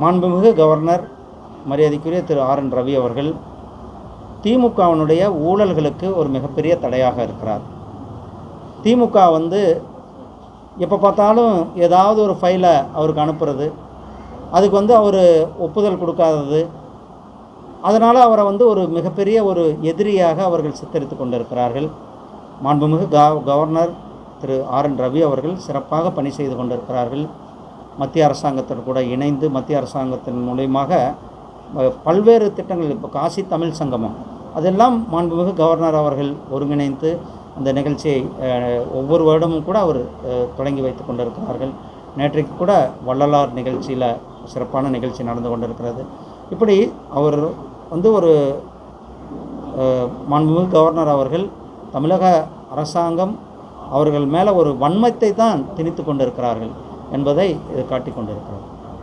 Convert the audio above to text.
மாண்புமிகு கவர்னர் மரியாதைக்குரிய திரு R N Ravi அவர்கள் திமுகவினுடைய ஊழல்களுக்கு ஒரு மிகப்பெரிய தடையாக இருக்கிறார். திமுக வந்து எப்போ பார்த்தாலும் ஏதாவது ஒரு ஃபைலை அவருக்கு அனுப்புறது அதுக்கு வந்து அவர் ஒப்புதல் கொடுக்காதது அதனால் அவரை வந்து ஒரு மிகப்பெரிய ஒரு எதிரியாக அவர்கள் சித்தரித்து கொண்டிருக்கிறார்கள். மாண்புமிகு governor Thiru R N Ravi அவர்கள் சிறப்பாக பணி செய்து கொண்டிருக்கிறார்கள். மத்திய அரசாங்கத்தின் கூட இணைந்து மத்திய அரசாங்கத்தின் மூலியமாக பல்வேறு திட்டங்கள் இப்போ காசி தமிழ் சங்கமம் அதெல்லாம் மாண்புமிகு கவர்னர் அவர்கள் ஒருங்கிணைந்து அந்த நிகழ்ச்சியை ஒவ்வொரு வருடமும் கூட அவர் தொடங்கி வைத்து கொண்டிருக்கிறார்கள். நேற்றைக்கு கூட வள்ளலார் நிகழ்ச்சியில் சிறப்பான நிகழ்ச்சி நடந்து கொண்டிருக்கிறது. இப்படி அவர் வந்து ஒரு மாண்புமிகு கவர்னர் அவர்கள் தமிழக அரசாங்கம் அவர்கள் மேலே ஒரு வன்மத்தை தான் திணித்து கொண்டிருக்கிறார்கள். என்பதை இது காட்டிக் கொண்டிருக்கிறது